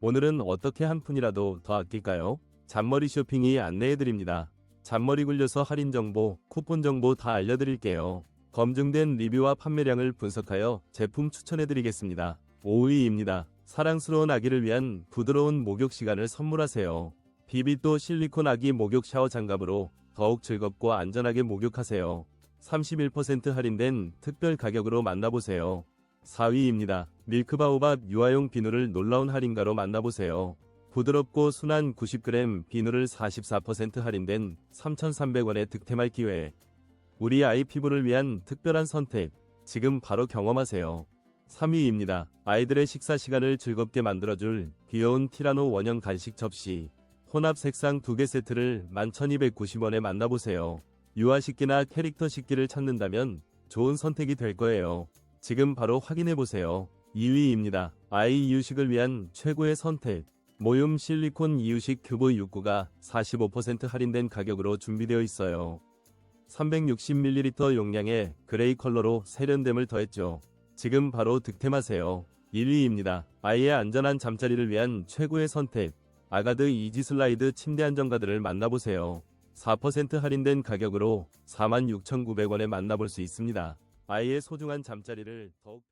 오늘은 어떻게 한 푼이라도 더 아낄까요? 잔머리 쇼핑이 안내해드립니다. 잔머리 굴려서 할인 정보, 쿠폰 정보 다 알려드릴게요. 검증된 리뷰와 판매량을 분석하여 제품 추천해드리겠습니다. 5위입니다. 사랑스러운 아기를 위한 부드러운 목욕 시간을 선물하세요. 비비또 실리콘 아기 목욕 샤워 장갑으로 더욱 즐겁고 안전하게 목욕하세요. 31% 할인된 특별 가격으로 만나보세요. 4위입니다. 밀크바오밥 유아용 비누를 놀라운 할인가로 만나보세요. 부드럽고 순한 90g 비누를 44% 할인된 3,300원의 득템할 기회. 우리 아이 피부를 위한 특별한 선택. 지금 바로 경험하세요. 3위입니다. 아이들의 식사 시간을 즐겁게 만들어줄 귀여운 티라노 원형 간식 접시. 혼합 색상 2개 세트를 11,290원에 만나보세요. 유아 식기나 캐릭터 식기를 찾는다면 좋은 선택이 될 거예요. 지금 바로 확인해보세요. 2위입니다. 아이 이유식을 위한 최고의 선택. 모윰 실리콘 이유식 큐브 6구가 45% 할인된 가격으로 준비되어 있어요. 360ml 용량의 그레이 컬러로 세련됨을 더했죠. 지금 바로 득템하세요. 1위입니다. 아이의 안전한 잠자리를 위한 최고의 선택. 아가드 이지 슬라이드 침대 안정가드를 만나보세요. 4% 할인된 가격으로 46,900원에 만나볼 수 있습니다. 아이의 소중한 잠자리를 더욱